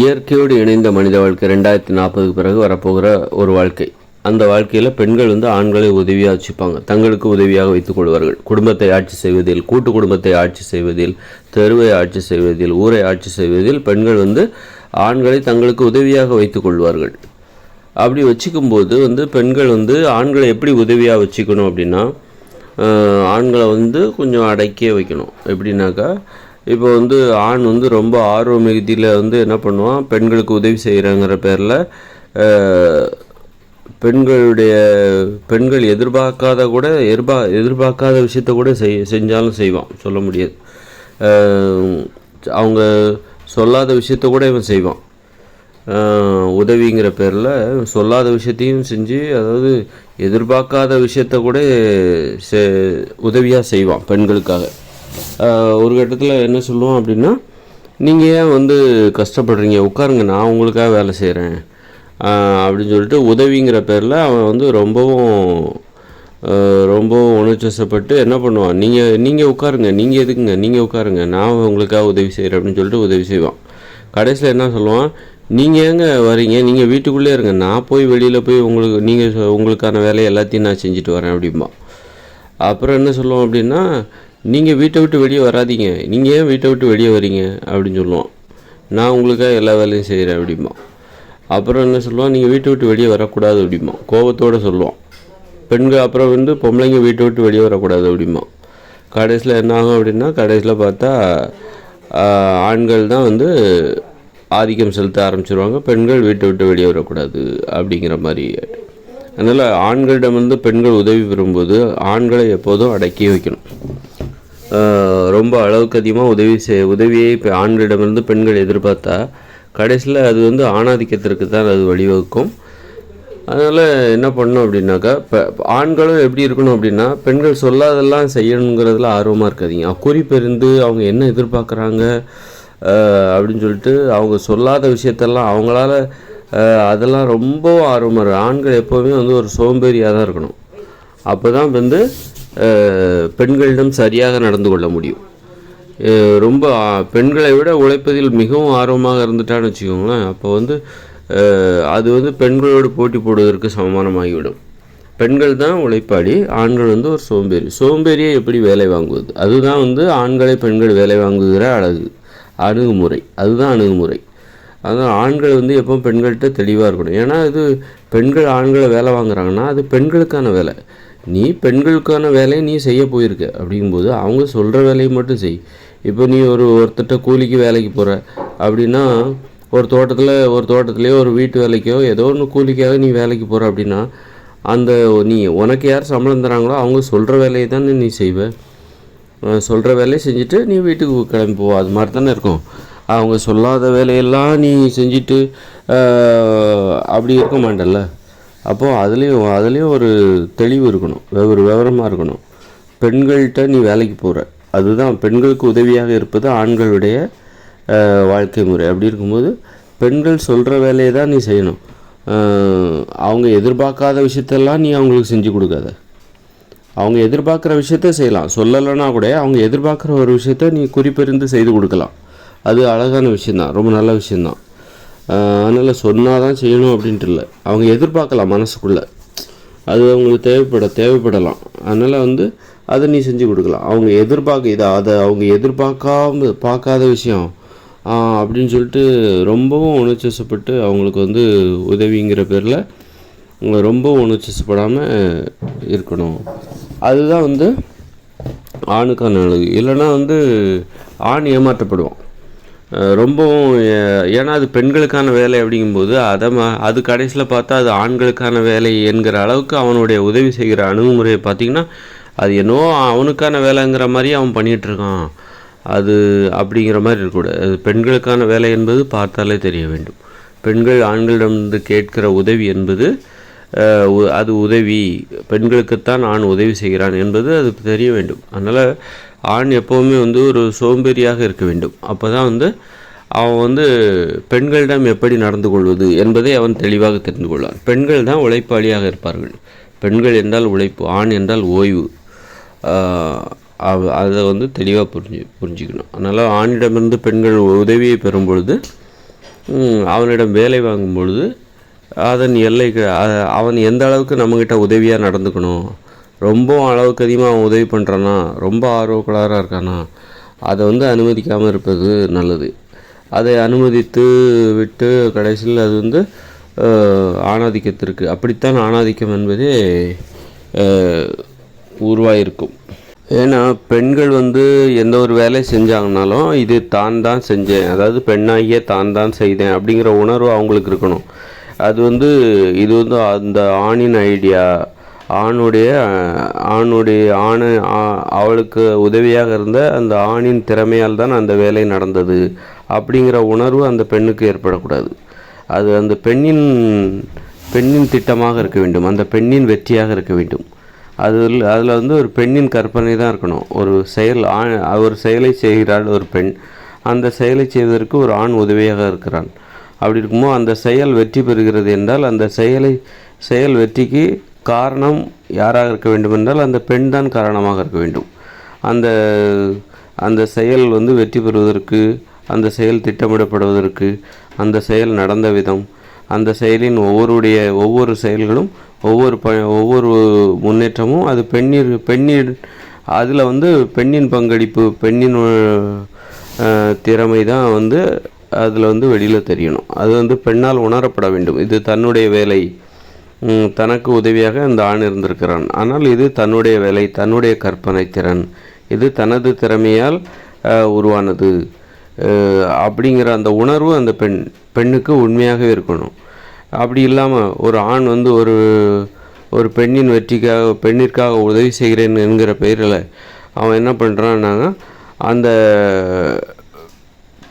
இயற்கையோடு இணைந்த மனித வாழ்க்கை ரெண்டாயிரத்தி நாற்பதுக்கு பிறகு வரப்போகிற ஒரு வாழ்க்கை. அந்த வாழ்க்கையில் பெண்கள் வந்து ஆண்களை உதவியாக வச்சுப்பாங்க. தங்களுக்கு உதவியாக வைத்துக் கொள்வார்கள். குடும்பத்தை ஆட்சி செய்வதில் கூட்டு குடும்பத்தை ஆட்சி செய்வதில் தெருவை ஆட்சி செய்வதில் ஊரை ஆட்சி செய்வதில் பெண்கள் வந்து ஆண்களை தங்களுக்கு உதவியாக வைத்துக் கொள்வார்கள். அப்படி வச்சுக்கும்போது வந்து பெண்கள் வந்து ஆண்களை எப்படி உதவியாக வச்சுக்கணும் அப்படின்னா ஆண்களை வந்து கொஞ்சம் அடக்கியே வைக்கணும். எப்படின்னாக்கா இப்போ வந்து ஆண் வந்து ரொம்ப ஆர்வ மிகுதியில் வந்து என்ன பண்ணுவான்? பெண்களுக்கு உதவி செய்கிறாங்கிற பேரில் பெண்களுடைய பெண்கள் எதிர்பார்க்காத கூட எதிர்பா எதிர்பார்க்காத விஷயத்த கூட செய் செஞ்சாலும் செய்வான். சொல்ல முடியாது. அவங்க சொல்லாத விஷயத்த கூட இவன் செய்வான். உதவிங்கிற பேரில் சொல்லாத விஷயத்தையும் செஞ்சு அதாவது எதிர்பார்க்காத விஷயத்த கூட செ உதவியாக செய்வான் பெண்களுக்காக. ஒரு கட்டத்தில் என்ன சொல்லுவோம் அப்படின்னா நீங்கள் ஏன் வந்து கஷ்டப்படுறீங்க? உட்காருங்க நான் உங்களுக்காக வேலை செய்கிறேன் அப்படின்னு சொல்லிட்டு உதவிங்கிற பேரில் அவன் வந்து ரொம்பவும் ரொம்பவும் உணர்ச்சப்பட்டு என்ன பண்ணுவான்? நீங்கள் நீங்கள் உட்காருங்க நீங்கள் எதுக்குங்க? நீங்கள் உட்காருங்க நான் உங்களுக்காக உதவி செய்கிறேன் அப்படின்னு சொல்லிட்டு உதவி செய்வான். கடைசியில் என்ன சொல்லுவான்? நீங்கள் ஏங்க வரீங்க? நீங்கள் வீட்டுக்குள்ளே இருங்க. நான் போய் வெளியில் போய் உங்களுக்கு நீங்கள் உங்களுக்கான வேலையை எல்லாத்தையும் நான் செஞ்சுட்டு வரேன் அப்படிம்பா அப்புறம் என்ன சொல்லுவோம் அப்படின்னா நீங்கள் வீட்டை விட்டு வெளியே வராதிங்க. நீங்கள் ஏன் வீட்டை விட்டு வெளியே வரீங்க? அப்படின்னு சொல்லுவோம் நான் உங்களுக்காக எல்லா வேலையும் செய்கிறேன் அப்படிமா அப்புறம் என்ன சொல்லுவான்? நீங்கள் வீட்டை விட்டு வெளியே வரக்கூடாது அப்படிமா கோபத்தோடு சொல்லுவான். பெண்கள் அப்புறம் வந்து பொம்பளைங்க வீட்டை விட்டு வெளியே வரக்கூடாது அப்படிமா கடைசியில் என்ன ஆகும் அப்படின்னா கடைசியில் பார்த்தா ஆண்கள் தான் வந்து ஆதிக்கம் செலுத்த ஆரம்பிச்சிருவாங்க. பெண்கள் வீட்டை விட்டு வெளியே வரக்கூடாது அப்படிங்கிற மாதிரி. அதனால் ஆண்களிடம் வந்து பெண்கள் உதவி பெறும்போது ஆண்களை எப்போதும் அடக்கி வைக்கணும். ரொம்ப அளவுக்கு அதிகமாக உதவி செய் உதவியை இப்போ ஆண்களிடமிருந்து பெண்கள் எதிர்பார்த்தா கடைசியில் அது வந்து ஆணாதிக்கத்திற்கு தான் அது வழிவகுக்கும். அதனால் என்ன பண்ணணும் அப்படின்னாக்கா இப்போ ஆண்களும் எப்படி இருக்கணும் அப்படின்னா பெண்கள் சொல்லாதெல்லாம் செய்யணுங்கிறதுல ஆர்வமாக இருக்காதிங்க. குறிப்பெருந்து அவங்க என்ன எதிர்பார்க்குறாங்க அப்படின்னு சொல்லிட்டு அவங்க சொல்லாத விஷயத்தெல்லாம் அவங்களால அதெல்லாம் ரொம்ப ஆர்வமாக இருக்கும் ஆண்கள் எப்போவுமே வந்து ஒரு சோம்பேறியாக தான் இருக்கணும். அப்போ தான் வந்து பெண்களிடம் சரியாக நடந்து கொள்ள முடியும். ரொம்ப பெண்களை விட உழைப்பதில் மிகவும் ஆர்வமாக இருந்துட்டான்னு வச்சுக்கோங்களேன். அப்போ வந்து அது வந்து பெண்களோடு போட்டி போடுவதற்கு சமமானமாகிவிடும். பெண்கள் தான் உழைப்பாளி ஆண்கள் வந்து ஒரு சோம்பேறி. சோம்பேறியை எப்படி வேலை வாங்குவது? அதுதான் வந்து ஆண்களை பெண்கள் வேலை வாங்குகிற அழகு அணுகுமுறை. அதுதான் அணுகுமுறை. அதனால் ஆண்கள் வந்து எப்போ பெண்கள்கிட்ட தெளிவாக இருக்கணும். ஏன்னா இது பெண்கள் ஆண்களை வேலை வாங்குறாங்கன்னா அது பெண்களுக்கான வேலை. நீ பெண்களுக்கான வேலையை நீ செய்ய போயிருக்க. அப்படிங்கும்போது அவங்க சொல்கிற வேலையை மட்டும் செய். இப்போ நீ ஒரு ஒருத்தட்ட கூலிக்கு வேலைக்கு போகிற அப்படின்னா ஒரு தோட்டத்தில் ஒரு தோட்டத்துலேயோ ஒரு வீட்டு வேலைக்கோ ஏதோ ஒன்று கூலிக்காக நீ வேலைக்கு போகிற அப்படின்னா அந்த நீ உனக்கு யார் சம்பளம் தராங்களோ அவங்க சொல்கிற வேலையை தானே நீ செய்வ. சொல்கிற வேலையை செஞ்சுட்டு நீ வீட்டுக்கு கிளம்பி போ. அது மாதிரி தானே இருக்கும். அவங்க சொல்லாத வேலையெல்லாம் நீ செஞ்சுட்டு அப்படி இருக்க மாட்டல்ல. அப்போது அதுலேயும் அதுலேயும் ஒரு தெளிவு இருக்கணும். ஒரு விவரமாக இருக்கணும். பெண்கள்கிட்ட நீ வேலைக்கு போகிற அதுதான் பெண்களுக்கு உதவியாக இருப்பது ஆண்களுடைய வாழ்க்கை முறை. அப்படி இருக்கும்போது பெண்கள் சொல்கிற வேலையை தான் நீ செய்யணும். அவங்க எதிர்பார்க்காத விஷயத்தெல்லாம் நீ அவங்களுக்கு செஞ்சு கொடுக்காத. அவங்க எதிர்பார்க்குற விஷயத்த செய்யலாம். சொல்லலைன்னா கூட அவங்க எதிர்பார்க்குற ஒரு விஷயத்த நீ குறிப்பெறிந்து செய்து கொடுக்கலாம். அது அழகான விஷயந்தான் ரொம்ப நல்ல விஷயந்தான் அதனால் சொன்னால் தான் செய்யணும் அப்படின்ட்டு இல்லை. அவங்க எதிர்பார்க்கலாம் மனசுக்குள்ளே. அது அவங்களுக்கு தேவைப்பட தேவைப்படலாம். அதனால் வந்து அதை நீ செஞ்சு கொடுக்கலாம். அவங்க எதிர்பார்க்க இதை அதை அவங்க எதிர்பார்க்காம பார்க்காத விஷயம். அப்படின்னு சொல்லிட்டு ரொம்பவும் உணர்ச்சிசப்பட்டு அவங்களுக்கு வந்து உதவிங்கிற பேரில் ரொம்ப உணர்ச்சிப்படாமல் இருக்கணும். அதுதான் வந்து ஆணுக்கான அழகு. இல்லைன்னா வந்து ஆண் ஏமாற்றப்படுவான். ரொம்பவும் ஏன்னா அது பெண்களுக்கான வேலை அப்படிங்கும்போது அதை மா அது கடைசியில் பார்த்தா அது ஆண்களுக்கான வேலை என்கிற அளவுக்கு அவனுடைய உதவி செய்கிற அணுகுமுறையை பார்த்திங்கன்னா அது என்னவோ அவனுக்கான வேலைங்கிற மாதிரி அவன் பண்ணிகிட்ருக்கான். அது அப்படிங்கிற மாதிரி இருக்கக்கூடாது அது பெண்களுக்கான வேலை என்பது பார்த்தாலே தெரிய வேண்டும். பெண்கள் ஆண்களிடமிருந்து கேட்கிற உதவி என்பது அது உதவி. பெண்களுக்குத்தான் நான் உதவி செய்கிறான் என்பது அது தெரிய வேண்டும். அதனால் ஆண் எப்போவுமே வந்து ஒரு சோம்பேறியாக இருக்க வேண்டும். அப்போ தான் வந்து அவன் வந்து பெண்களிடம் எப்படி நடந்து கொள்வது என்பதை அவன் தெளிவாக தெரிந்து கொள்வான். பெண்கள் தான் உழைப்பாளியாக இருப்பார்கள். பெண்கள் என்றால் உழைப்பு ஆண் என்றால் ஓய்வு. அதை வந்து தெளிவாக புரிஞ்சு புரிஞ்சுக்கணும். அதனால் ஆணிடமிருந்து பெண்கள் உதவியை பெறும் பொழுது அவனிடம் வேலை வாங்கும் பொழுது அதன் எல்லைக்கு அவன் எந்த அளவுக்கு நம்மக்கிட்ட உதவியாக நடந்துக்கணும்? ரொம்ப அளவுக்கு அதிகமாக அவன் உதவி பண்ணுறானா ரொம்ப ஆர்வக்குள்ளாராக இருக்கானா அதை வந்து அனுமதிக்காமல் இருப்பது நல்லது. அதை அனுமதித்து விட்டு கடைசியில் அது வந்து ஆணாதிக்கத்திற்கு. அப்படித்தான் ஆணாதிக்கம் என்பதே உருவாயிருக்கும். ஏன்னா பெண்கள் வந்து எந்த ஒரு வேலை செஞ்சாங்கனாலும் இது தான் தான் செஞ்சேன். அதாவது பெண்ணாகிய தான் தான் செய்தேன் அப்படிங்கிற உணர்வு அவங்களுக்கு இருக்கணும். அது வந்து இது வந்து அந்த ஆணின் ஐடியா ஆணுடைய ஆணுடைய ஆணு அவளுக்கு உதவியாக இருந்த அந்த ஆணின் திறமையால் தான் அந்த வேலை நடந்தது அப்படிங்கிற உணர்வு அந்த பெண்ணுக்கு ஏற்படக்கூடாது. அது அந்த பெண்ணின் பெண்ணின் திட்டமாக இருக்க வேண்டும். அந்த பெண்ணின் வெற்றியாக இருக்க வேண்டும். அதில் அதில் வந்து ஒரு பெண்ணின் கற்பனை தான் இருக்கணும். ஒரு செயல் ஆண் ஒரு செயலை செய்கிறாள் ஒரு பெண். அந்த செயலை செய்வதற்கு ஒரு ஆண் உதவியாக இருக்கிறான். அப்படி இருக்குமோ அந்த செயல் வெற்றி பெறுகிறது என்றால் அந்த செயலை செயல் வெற்றிக்கு காரணம் யாராக இருக்க வேண்டுமென்றால் அந்த பெண் தான் காரணமாக இருக்க வேண்டும். அந்த அந்த செயல் வந்து வெற்றி பெறுவதற்கு அந்த செயல் திட்டமிடப்படுவதற்கு அந்த செயல் நடந்த விதம் அந்த செயலின் ஒவ்வொருடைய ஒவ்வொரு செயல்களும் ஒவ்வொரு ப ஒவ்வொரு முன்னேற்றமும் அது பெண்ணிற் பெண்ணின் அதில் வந்து பெண்ணின் பங்களிப்பு பெண்ணின் திறமை தான் வந்து அதில் வந்து வெளியில் தெரியணும். அது வந்து பெண்ணால் உணரப்பட வேண்டும். இது தன்னுடைய வேலை. தனக்கு உதவியாக அந்த ஆண் இருந்திருக்கிறான். ஆனால் இது தன்னுடைய வேலை தன்னுடைய கற்பனை திறன். இது தனது திறமையால் உருவானது. அப்படிங்கிற அந்த உணர்வு அந்த பெண் பெண்ணுக்கு உண்மையாகவே இருக்கணும். அப்படி இல்லாமல் ஒரு ஆண் வந்து ஒரு ஒரு பெண்ணின் வெற்றிக்காக பெண்ணிற்காக உதவி செய்கிறேன் என்கிற பெயரில் அவன் என்ன பண்ணுறான்னாங்க அந்த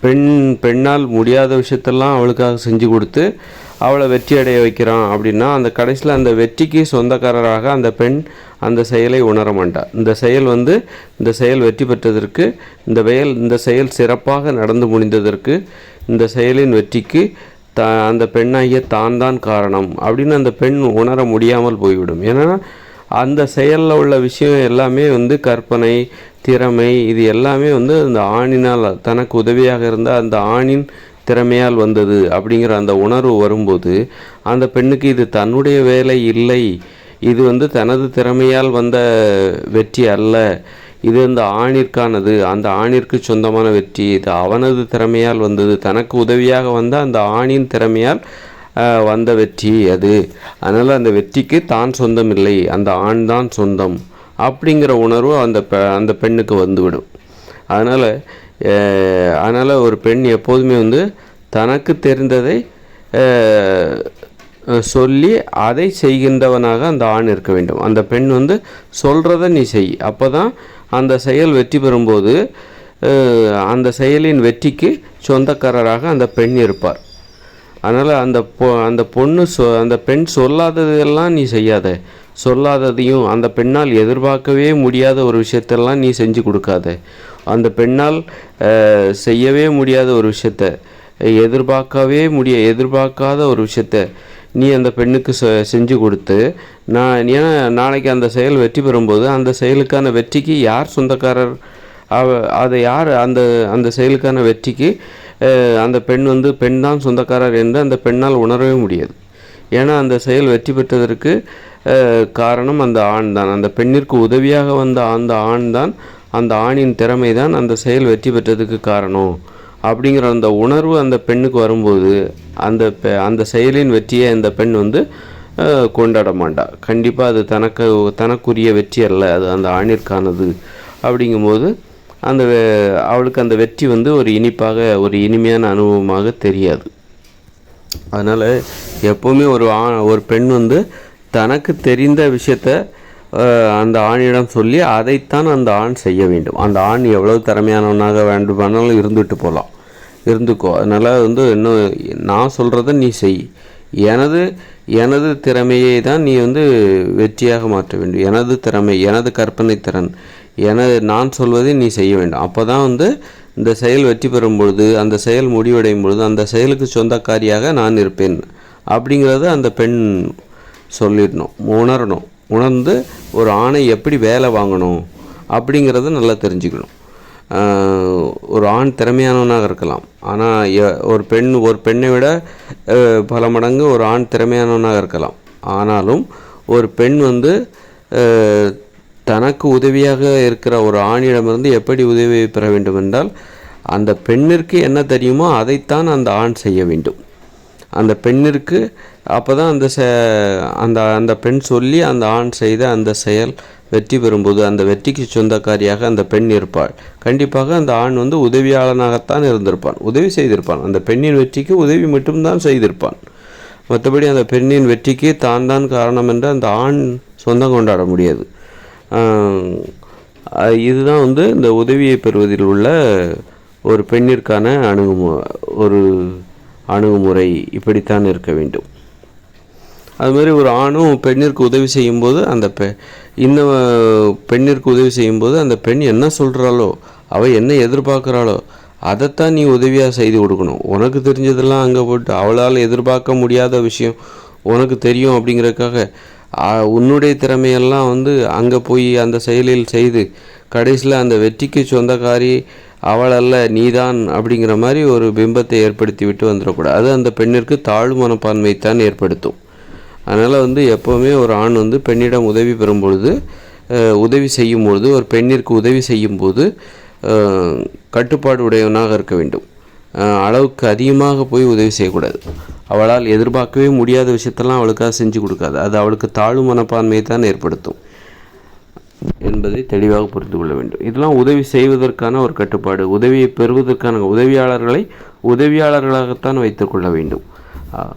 பெண் பெண்ணால் முடியாத விஷயத்தெல்லாம் அவளுக்காக செஞ்சு கொடுத்து அவளை வெற்றி அடைய வைக்கிறான் அப்படின்னா அந்த கடைசியில் அந்த வெற்றிக்கு சொந்தக்காரராக அந்த பெண் அந்த செயலை உணர மாட்டார் இந்த செயல் வந்து இந்த செயல் வெற்றி பெற்றதற்கு இந்த செயல் இந்த செயல் சிறப்பாக நடந்து முடிந்ததற்கு இந்த செயலின் வெற்றிக்கு த அந்த பெண்ணாகிய தான் தான் காரணம் அப்படின்னு அந்த பெண் உணர முடியாமல் போய்விடும். ஏன்னா அந்த செயலில் உள்ள விஷயம் எல்லாமே வந்து கற்பனை திறமை இது எல்லாமே வந்து அந்த ஆணினால் தனக்கு உதவியாக இருந்த அந்த ஆணின் திறமையால் வந்தது அப்படிங்கிற அந்த உணர்வு வரும்போது அந்த பெண்ணுக்கு இது தன்னுடைய வேலை இல்லை இது வந்து தனது திறமையால் வந்த வெற்றி அல்ல இது அந்த ஆணிற்கானது அந்த ஆணிற்கு சொந்தமான வெற்றி இது அவனது திறமையால் வந்தது தனக்கு உதவியாக வந்த அந்த ஆணின் திறமையால் வந்த வெற்றி அது. அதனால் அந்த வெற்றிக்கு தான் சொந்தம் இல்லை அந்த ஆண் தான் சொந்தம் அப்படிங்கிற உணர்வு அந்த அந்த பெண்ணுக்கு வந்துவிடும். அதனால் அதனால் ஒரு பெண் எப்போதுமே வந்து தனக்கு தெரிந்ததை சொல்லி அதை செய்கின்றவனாக அந்த ஆண் இருக்க வேண்டும். அந்த பெண் வந்து சொல்கிறத நீ செய். அப்போ தான் அந்த செயல் வெற்றி பெறும்போது அந்த செயலின் வெற்றிக்கு சொந்தக்காரராக அந்த பெண் இருப்பார். அதனால் அந்த பொ அந்த பொண்ணு சொ அந்த பெண் சொல்லாததெல்லாம் நீ செய்யாத. சொல்லாததையும் அந்த பெண்ணால் எதிர்பார்க்கவே முடியாத ஒரு விஷயத்தெல்லாம் நீ செஞ்சு கொடுக்காத. அந்த பெண்ணால் செய்யவே முடியாத ஒரு விஷயத்த எதிர்பார்க்கவே முடிய எதிர்பார்க்காத ஒரு விஷயத்த நீ அந்த பெண்ணுக்கு செ செஞ்சு கொடுத்து நான் ஏன்னா நாளைக்கு அந்த செயல் வெற்றி பெறும்போது அந்த செயலுக்கான வெற்றிக்கு யார் சொந்தக்காரர்? அவ அதை யார் அந்த அந்த செயலுக்கான வெற்றிக்கு அந்த பெண் வந்து பெண் தான் சொந்தக்காரர் என்று அந்த பெண்ணால் உணரவே முடியாது. ஏன்னா அந்த செயல் வெற்றி பெற்றதற்கு காரணம் அந்த ஆண் தான். அந்த பெண்ணிற்கு உதவியாக வந்த அந்த ஆண் தான் அந்த ஆணின் திறமை தான் அந்த செயல் வெற்றி பெற்றதுக்கு காரணம். அப்படிங்கிற அந்த உணர்வு அந்த பெண்ணுக்கு வரும்போது அந்த பெ- அந்த செயலின் வெற்றியை அந்த பெண் வந்து கொண்டாட மாட்டா. கண்டிப்பாக அது தனக்கு தனக்குரிய வெற்றி அல்ல அது அந்த ஆணிற்கானது. அப்படிங்கும்போது அந்த அவளுக்கு அந்த வெற்றி வந்து ஒரு இனிப்பாக ஒரு இனிமையான அனுபவமாக தெரியாது. அதனால் எப்போவுமே ஒரு ஆ ஒரு பெண் வந்து தனக்கு தெரிந்த விஷயத்த அந்த ஆணிடம் சொல்லி அதைத்தான் அந்த ஆண் செய்ய வேண்டும். அந்த ஆண் எவ்வளவு திறமையானவனாக வேண்டுமானாலும் இருந்துட்டு போகலாம் இருந்துக்கோ. அதனால் வந்து இன்னும் நான் சொல்கிறத நீ செய். எனது எனது திறமையை தான் நீ வந்து வெற்றியாக மாற்ற வேண்டும். எனது திறமை எனது கற்பனை திறன் எனது நான் சொல்வதை நீ செய்ய வேண்டும். அப்போ தான் வந்து இந்த செயல் வெற்றி பெறும் பொழுது அந்த செயல் முடிவடையும் பொழுது அந்த செயலுக்கு சொந்தக்காரியாக நான் இருப்பேன். அப்படிங்கிறத அந்த பெண் சொல்லிடணும் உணரணும். உணர்ந்து ஒரு ஆணை எப்படி வேலை வாங்கணும் அப்படிங்கிறத நல்லா தெரிஞ்சுக்கணும். ஒரு ஆண் திறமையானவனாக இருக்கலாம். ஆனால் ஒரு பெண் ஒரு பெண்ணை விட பல மடங்கு ஒரு ஆண் திறமையானவனாக இருக்கலாம். ஆனாலும் ஒரு பெண் வந்து தனக்கு உதவியாக இருக்கிற ஒரு ஆணிடமிருந்து எப்படி உதவி பெற வேண்டும் என்றால் அந்த பெண்ணிற்கு என்ன தெரியுமோ அதைத்தான் அந்த ஆண் செய்ய வேண்டும். அந்த பெண்ணிற்கு அப்போ தான் அந்த செ அந்த அந்த பெண் சொல்லி அந்த ஆண் செய்த அந்த செயல் வெற்றி பெறும்போது அந்த வெற்றிக்கு சொந்தக்காரியாக அந்த பெண் இருப்பாள். கண்டிப்பாக அந்த ஆண் வந்து உதவியாளனாகத்தான் இருந்திருப்பான். உதவி செய்திருப்பான். அந்த பெண்ணின் வெற்றிக்கு உதவி மட்டும்தான் செய்திருப்பான். மற்றபடி அந்த பெண்ணின் வெற்றிக்கு தான் தான் காரணம் என்று அந்த ஆண் சொந்தம் கொண்டாட முடியாது. இதுதான் வந்து இந்த உதவியை பெறுவதில் உள்ள ஒரு பெண்ணிற்கான அணுகுமு ஒரு அணுகுமுறை. இப்படித்தான் இருக்க வேண்டும். அது மாதிரி ஒரு ஆணும் பெண்ணிற்கு உதவி செய்யும்போது அந்த பெ இந்த பெண்ணிற்கு உதவி செய்யும்போது அந்த பெண் என்ன சொல்கிறாளோ அவள் என்ன எதிர்பார்க்குறாளோ அதைத்தான் நீ உதவியாக செய்து கொடுக்கணும். உனக்கு தெரிஞ்சதெல்லாம் அங்கே போட்டு அவளால் எதிர்பார்க்க முடியாத விஷயம் உனக்கு தெரியும் அப்படிங்கிறதுக்காக உன்னுடைய திறமையெல்லாம் வந்து அங்கே போய் அந்த செயலில் செய்து கடைசியில் அந்த வெற்றிக்கு சொந்தக்காரி அவளல்ல நீதான் அப்படிங்கிற மாதிரி ஒரு பிம்பத்தை ஏற்படுத்தி விட்டு வந்துடக்கூடாது. அது அந்த பெண்ணிற்கு தாழ்வு மனப்பான்மைத்தான் ஏற்படுத்தும். அதனால் வந்து எப்போவுமே ஒரு ஆண் வந்து பெண்ணிடம் உதவி பெறும் பொழுது உதவி செய்யும் பொழுது ஒரு பெண்ணிற்கு உதவி செய்யும் போது கட்டுப்பாடு உடையவனாக இருக்க வேண்டும். அளவுக்கு அதிகமாக போய் உதவி செய்யக்கூடாது. அவளால் எதிர்பார்க்கவே முடியாத விஷயத்தெல்லாம் அவளுக்காக செஞ்சு கொடுக்காது. அது அவளுக்கு தாழ்வு மனப்பான்மையை தான் ஏற்படுத்தும் என்பதை தெளிவாக புரிந்து கொள்ள வேண்டும். இதெல்லாம் உதவி செய்வதற்கான ஒரு கட்டுப்பாடு. உதவியை பெறுவதற்கான உதவியாளர்களை உதவியாளர்களாகத்தான் வைத்துக்கொள்ள வேண்டும். ஆ,